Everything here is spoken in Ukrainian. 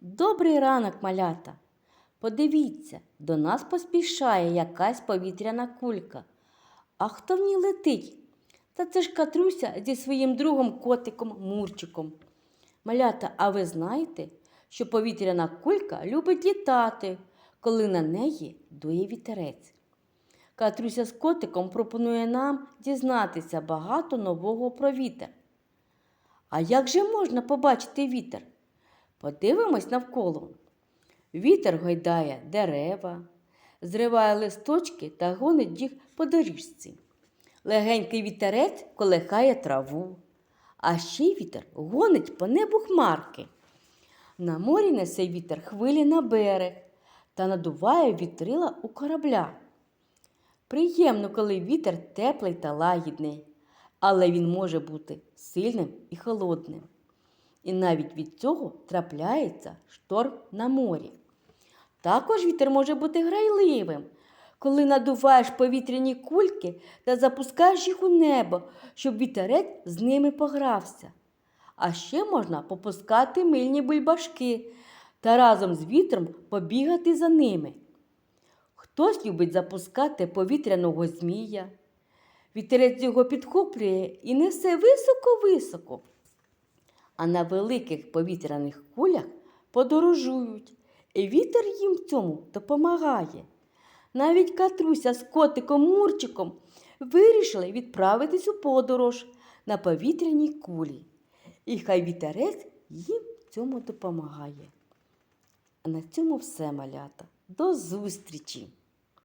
Добрий ранок, малята. Подивіться, до нас поспішає якась повітряна кулька. А хто в ній летить? Та це ж Катруся зі своїм другом котиком Мурчиком. Малята, а ви знаєте, що повітряна кулька любить літати, коли на неї дує вітерець. Катруся з котиком пропонує нам дізнатися багато нового про вітер. А як же можна побачити вітер? Подивимось навколо. Вітер гойдає дерева, зриває листочки та гонить їх по доріжці. Легенький вітерець колихає траву, а ще й вітер гонить по небу хмарки. На морі несе вітер хвилі на берег та надуває вітрила у корабля. Приємно, коли вітер теплий та лагідний, але він може бути сильним і холодним. І навіть від цього трапляється шторм на морі. Також вітер може бути грайливим, коли надуваєш повітряні кульки та запускаєш їх у небо, щоб вітерець з ними погрався. А ще можна попускати мильні бульбашки та разом з вітром побігати за ними. Хтось любить запускати повітряного змія. Вітерець його підхоплює і несе високо-високо. А на великих повітряних кулях подорожують, і вітер їм в цьому допомагає. Навіть Катруся з котиком Мурчиком вирішили відправитись у подорож на повітряній кулі. І хай вітерець їм в цьому допомагає. А на цьому все малята. До зустрічі!